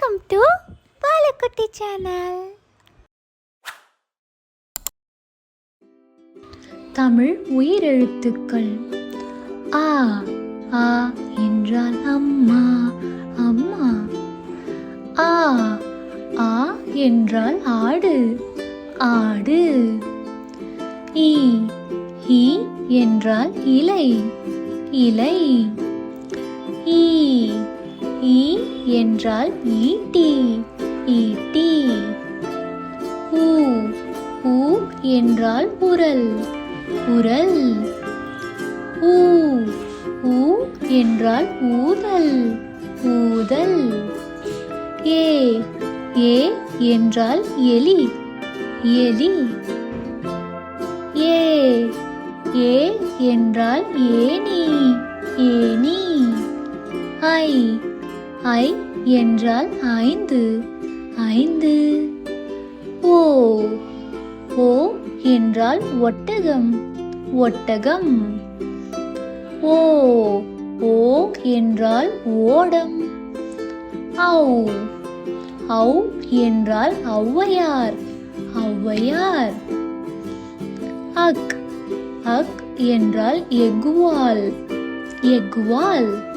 Welcome to Palakkutti channel Tamil உயிரெழுத்துக்கள். ஆ ஆ என்றால் அம்மா அம்மா. ஆ ஆ என்றால் ஆடு ஆடு. ஈ ஈ என்றால் இலை இலை. ஈ ஈ என்றால் ஈட்டி ஈட்டி. ஊ ஊ என்றால் உரல் உரல். ஊ ஊ என்றால் ஊதல் ஊதல். ஏ ஏ என்றால் எலி எலி. ஏ ஏ என்றால் ஏனி ஏனி ஐ ஐ என்றால் ஐந்து. ஐந்து. ஓ. ஓ என்றால் ஒட்டகம். ஒட்டகம். ஓ. ஓ என்றால் ஓடம். ஔ. ஔ என்றால் ஔவையார். ஔவையார். அக். அக் என்றால் எகுவால் எகுவால்